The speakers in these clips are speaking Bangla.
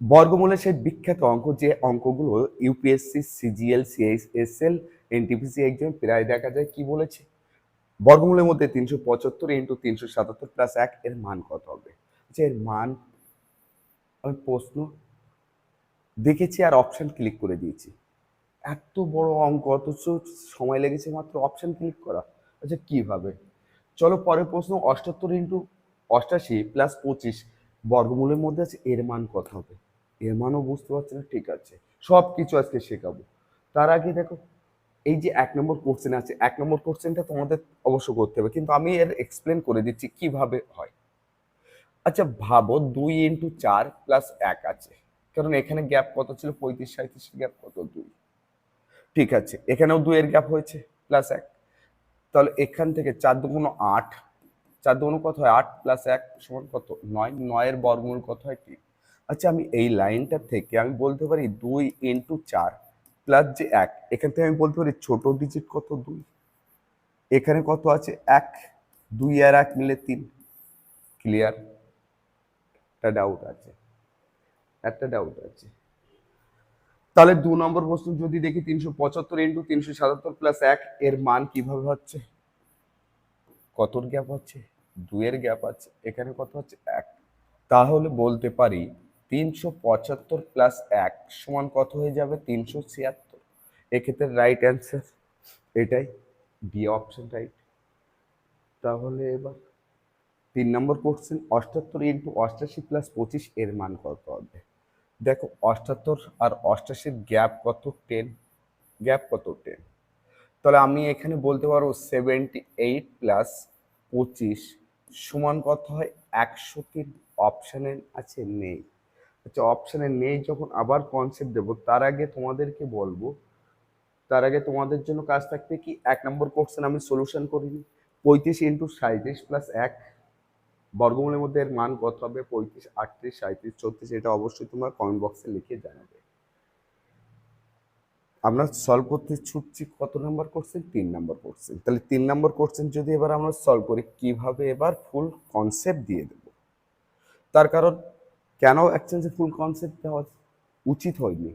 বর্গমূলের সেই বিখ্যাত অঙ্ক, যে অঙ্কগুলো UPSC, CGL, CSL, NTPC exam প্রায় দেখা যায়, কি বলেছে? বর্গমূলের মধ্যে তিনশো পঁচাত্তর ইন্টু তিনশো সাতাত্তর প্লাস এক, এর মান কত হবে? যে এর মান আমি প্রশ্ন দেখেছি আর অপশন ক্লিক করে দিয়েছি। এত বড় অঙ্ক, অথচ সময় লেগেছে মাত্র অপশন ক্লিক করা। আচ্ছা কীভাবে? চলো পরের প্রশ্ন, অষ্টাত্তর ইন্টু অষ্টাশি প্লাস পঁচিশ, বর্গমূলের মধ্যে আছে, এর মান কত হবে? এর মানও বুঝতে পারছে না, ঠিক আছে। সব কিছু আজকে শেখাবো। তার আগে দেখো, এই যে এক নম্বর কোশ্চেন আছে, এক নম্বর কোশ্চেনটা তোমাদের অবশ্য করতে হবে, কিন্তু আমি এর এক্সপ্লেন করে দিচ্ছি কীভাবে হয়। আচ্ছা ভাবো দুই ইন্টু চার প্লাস এক আছে, কারণ এখানে গ্যাপ কত ছিল? পঁয়ত্রিশ সাঁত্রিশ গ্যাপ কত? দুই। ঠিক আছে, এখানেও দুইয়ের গ্যাপ হয়েছে প্লাস এক। তাহলে এখান থেকে চার দুগুণ আট, চার দুগুণ কত হয়? আট প্লাস এক সমান কত? নয়। নয়ের বর্গমূল কত হয়? তিন। আচ্ছা আমি এই লাইনটা থেকে আমি বলতে পারি দুই ইন্টু চার প্লাস যে এক, এখান থেকে আমি বলতে পারি ছোট ডিজিট কত দুই? এখানে কত আছে? এক, দুই আর এক মিলে তিন। ক্লিয়ার একটা ডাউট আছে। একটা ডাউট আছে। তাহলে দু নম্বর প্রশ্ন যদি দেখি তিনশো পঁচাত্তর ইন্টু তিনশো সাতাত্তর প্লাস এক, এর মান কীভাবে হচ্ছে? কতর গ্যাপ হচ্ছে? দুয়ের গ্যাপ আছে। এখানে কত হচ্ছে? এক। তাহলে বলতে পারি তিনশো পঁচাত্তর প্লাস এক সমান কত হয়ে যাবে? তিনশো ছিয়াত্তর। এক্ষেত্রে রাইট অ্যান্সার এটাই ডি অপশন রাইট তাহলে এবার তিন নম্বর কোশ্চেন অষ্টাত্তর ইন্টু অষ্টাশি প্লাস পঁচিশ এর মান কত হবে? দেখো, অষ্টাত্তর আর অষ্টাশির গ্যাপ কত? টেন গ্যাপ কত? টেন তাহলে আমি এখানে বলতে পারব সেভেন্টি এইট প্লাস পঁচিশ সমান কত হয়? একশো তিন। অপশানে আছে নেই। আচ্ছা অপশানে নেই, যখন আবার কনসেপ্ট দেবো, তার আগে তোমাদেরকে বলব, তার আগে তোমাদের জন্য কাজ থাকবে কি, এক নম্বর কোশ্চেন আমি সলিউশন করিনি, পঁয়ত্রিশ ইন্টু সাঁত্রিশ প্লাস এক, বর্গমূলের মধ্যে এর মান কত হবে, পঁয়ত্রিশ, আটত্রিশ সাঁত্রিশ চৌত্রিশ, এটা অবশ্যই তোমরা কমেন্ট বক্সে লিখে জানাবে। আমরা সলভ করতে ছুটছি কত নাম্বার কোশ্চেন তিন নাম্বার কোশ্চেন তাহলে তিন নাম্বার কোশ্চেন যদি এবার আমরা সলভ করি, কীভাবে এবার ফুল কনসেপ্ট দিয়ে দেব? তার কারণ কেন এক্সচেঞ্জে ফুল কনসেপ্ট দেওয়া উচিত হয়নি?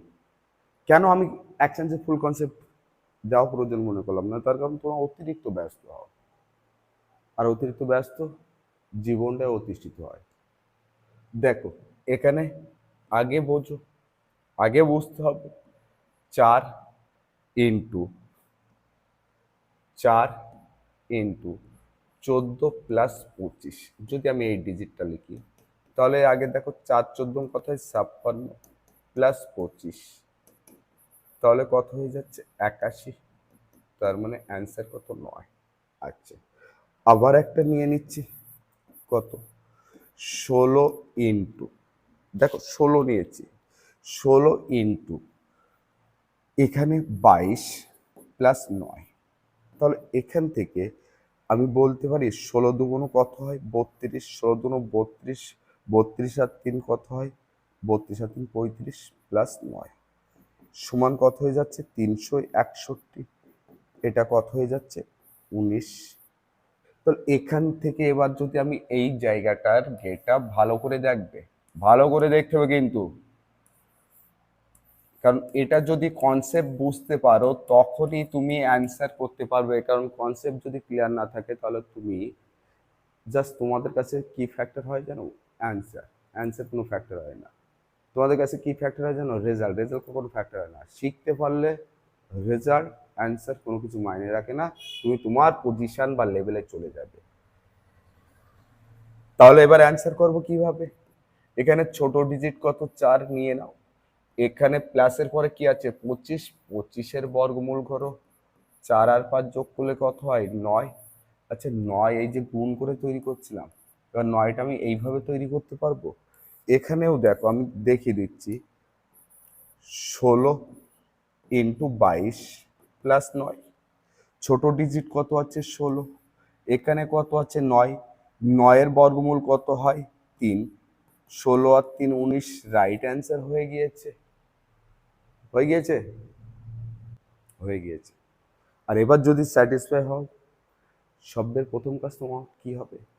কেন আমি এক্সচেঞ্জে ফুল কনসেপ্ট দেওয়া প্রয়োজন মনে করলাম না? তার কারণ তোমরা অতিরিক্ত ব্যস্ত হও আর অতিরিক্ত ব্যস্ত জীবনটা অতিষ্ঠিত হয়। দেখো, এখানে আগে বোঝো, আগে বুঝতে হবে, চার ইন্টু চার ইন্টু চোদ্দ প্লাস পঁচিশ। যদি আমি এই ডিজিটটা লিখি তাহলে আগে দেখো চার চোদ্দ কত হয় ছাপ্পান্ন প্লাস পঁচিশ। তাহলে কত হয়ে যাচ্ছে? একাশি। তার মানে অ্যান্সার কত? নয়। আচ্ছা আবার একটা নিয়ে নিচ্ছি। কত? ষোলো ইন্টু দেখো, ষোলো নিয়েছি। ষোলো ইন্টু এখানে বাইশ প্লাস নয়। তাহলে এখান থেকে আমি বলতে পারি ষোলো দুগুণ কত হয়? বত্রিশ। ষোলো দুগুণ বত্রিশ বত্রিশ আর তিন কত হয়? বত্রিশ আর তিন পঁয়ত্রিশ প্লাস নয়। সমান কত হয়ে যাচ্ছে? তিনশো একষট্টি। এটা কত হয়ে যাচ্ছে? উনিশ। তো এখান থেকে এবার যদি আমি এই জায়গাটার গেটা ভালো করে দেখবে, ভালো করে দেখতে হবে কিন্তু। কারণ এটা যদি কনসেপ্ট বুঝতে পারো, তখনই তুমি অ্যান্সার করতে পারবে। কারণ কনসেপ্ট যদি ক্লিয়ার না থাকে, তাহলে তুমি জাস্ট তোমাদের কাছে কি ফ্যাক্টর হয় জানো? অ্যান্সার অ্যান্সার কোনো ফ্যাক্টর হয় না। তোমাদের কাছে কি ফ্যাক্টর হয় জানো? রেজাল্ট রেজাল্ট কোনো ফ্যাক্টর হয় না। শিখতে পারলে রেজাল্ট অ্যান্সার কোনো কিছু মাইনে রাখে না। তুমি তোমার পজিশন বা লেভেলে চলে যাবে। তাহলে এবার অ্যান্সার করব কীভাবে? এখানে ছোট ডিজিট কত? চার নিয়ে নাও। এখানে প্লাসের পরে কি আছে? পঁচিশ। পঁচিশের বর্গমূল করো। চার আর পাঁচ যোগ করলে কত হয়? নয়। আচ্ছা নয় এই যে গুণ করে তৈরি করছিলাম। এবার নয়টা আমি এইভাবে তৈরি করতে পারব? এখানেও দেখো, আমি দেখিয়ে দিচ্ছি। ষোলো ইন্টু বাইশ প্লাস নয়। ছোট ডিজিট কত আছে? ষোলো। এখানে কত আছে? নয়। নয়ের বর্গমূল কত হয়? তিন। ষোলো আর তিন, উনিশ রাইট অ্যান্সার হয়ে গিয়েছে। হয়ে গিয়েছে? হয়ে গিয়েছে। আর এবার যদি স্যাটিসফাই হও, শব্দের প্রথম কাজ তোমার কি হবে?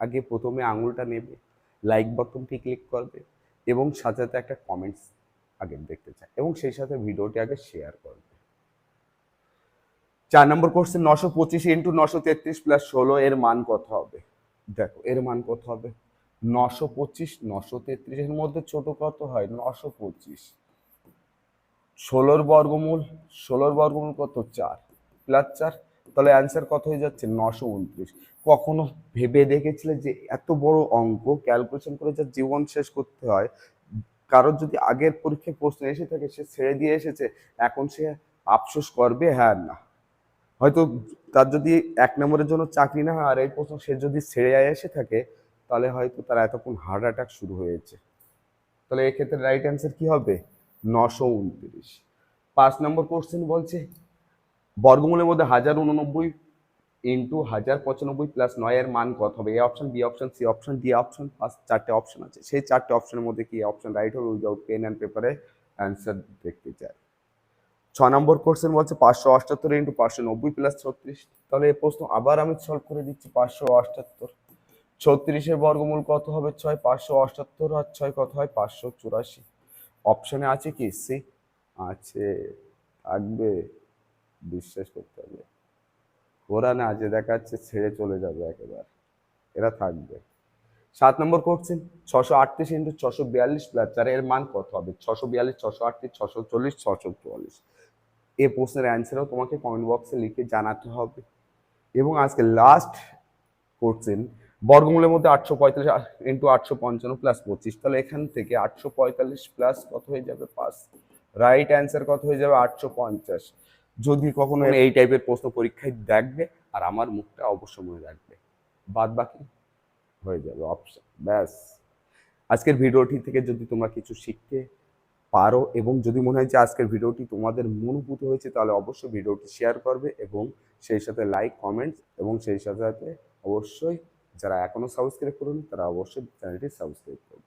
আগে প্রথমে আঙুলটা নেবে লাইক বাটনটি ক্লিক করবে এবং সাথে সাথে একটা কমেন্টস আগে দেখতে চায় এবং সেই সাথে ভিডিওটি আগে শেয়ার করবে। চার নম্বর কোশ্চেন নশো পঁচিশ ইন্টু নশো তেত্রিশ প্লাস ষোলো, এর মান কত হবে? দেখো, এর মান কত হবে? নশো পঁচিশ, নশো তেত্রিশের মধ্যে ছোট কত হয়? নশো পঁচিশ। ষোলোর বর্গমূল ষোলোর বর্গমূল কত? চার। প্লাস চার, তাহলে অ্যান্সার কত হয়ে যাচ্ছে? নশো উনত্রিশ। কখনো ভেবে দেখেছিলে যে এত বড় অঙ্ক ক্যালকুলেশন করে যা জীবন শেষ করতে হয়? কারোর যদি আগের পরীক্ষায় প্রশ্ন এসে থাকে, সে ছেড়ে দিয়ে এসেছে, এখন সে আফসোস করবে? হ্যাঁ না। হয়তো তার যদি এক নম্বরের জন্য চাকরি না হয়, আর এই প্রশ্ন সে যদি ছেড়ে এসে থাকে, তাহলে হয়তো তার এতক্ষণ হার্ট অ্যাটাক শুরু হয়েছে। তাহলে এক্ষেত্রে রাইট অ্যান্সার কি হবে? নশো উনত্রিশ। পাঁচ নম্বর কোশ্চেন বলছে, বর্গমূলের মধ্যে হাজার উননব্বই ইন্টু হাজার পঁচানব্বই প্লাস নয়ের মান কত হবে? A option B option C option D option পাঁচ, চারটে অপশন আছে। সেই চারটে অপশনের মধ্যে কি অপশন রাইট হবে? উইদাউট পেন অ্যান্ড পেপারে অ্যান্সার দেখতে চাই। ছ নম্বর কোশ্চেন বলছে পাঁচশো অষ্টাত্তর ইন্টু পাঁচশো নব্বই প্লাস ছত্রিশ। তাহলে এই প্রশ্ন আবার আমি সলভ করে দিচ্ছি পাঁচশো অষ্টাত্তর ছত্রিশের বর্গমূল কত হবে? ছয়, পাঁচশো অষ্টাত্তর আর ছয় কত হয়? পাঁচশো চুরাশি। অপশনে আছে কি? সি। আছে। থাকবে। বিশ্বাস করতে হবে। ওরা না যে দেখাচ্ছে ছেড়ে চলে যাবে একেবারে। এরা থাকবে। সাত নম্বর করছেন ছশো আটত্রিশ ইন্টু ছশো বিয়াল্লিশ প্লাস চার এর মান কত হবে? ছশো বিয়াল্লিশ, ছশো আটত্রিশ, ছশো চল্লিশ, ছশো চুয়াল্লিশ। এই প্রশ্নের অ্যান্সারও তোমাকে কমেন্ট বক্সে লিখে জানাতে হবে। এবং আজকে লাস্ট করছেন বর্গমূলের মধ্যে আটশো পঁয়তাল্লিশ ইন্টু আটশো পঞ্চান্ন প্লাস পঁচিশ, তাহলে এখান থেকে আটশো পঁয়তাল্লিশ প্লাস কত হয়ে যাবে? পাঁচ। রাইট অ্যান্সার কত হয়ে যাবে? আটশো পঞ্চাশ। যদি কখনো এই টাইপের প্রশ্ন পরীক্ষায় দেখবে আর আমার মুখটা অবশ্য মনে রাখবে। বাদ বাকি হয়ে যাবে অপশন ব্যাস। আজকের ভিডিওটি থেকে যদি তোমরা কিছু শিখতে পারো এবং যদি মনে হয় যে আজকের ভিডিওটি তোমাদের মনোভূত হয়েছে তাহলে অবশ্যই ভিডিওটি শেয়ার করবে এবং সেই সাথে লাইক কমেন্টস এবং সেই সাথে সাথে অবশ্যই যারা এখনও সাবস্ক্রাইব করুন তারা অবশ্যই চ্যানেলটি সাবস্ক্রাইব করবে।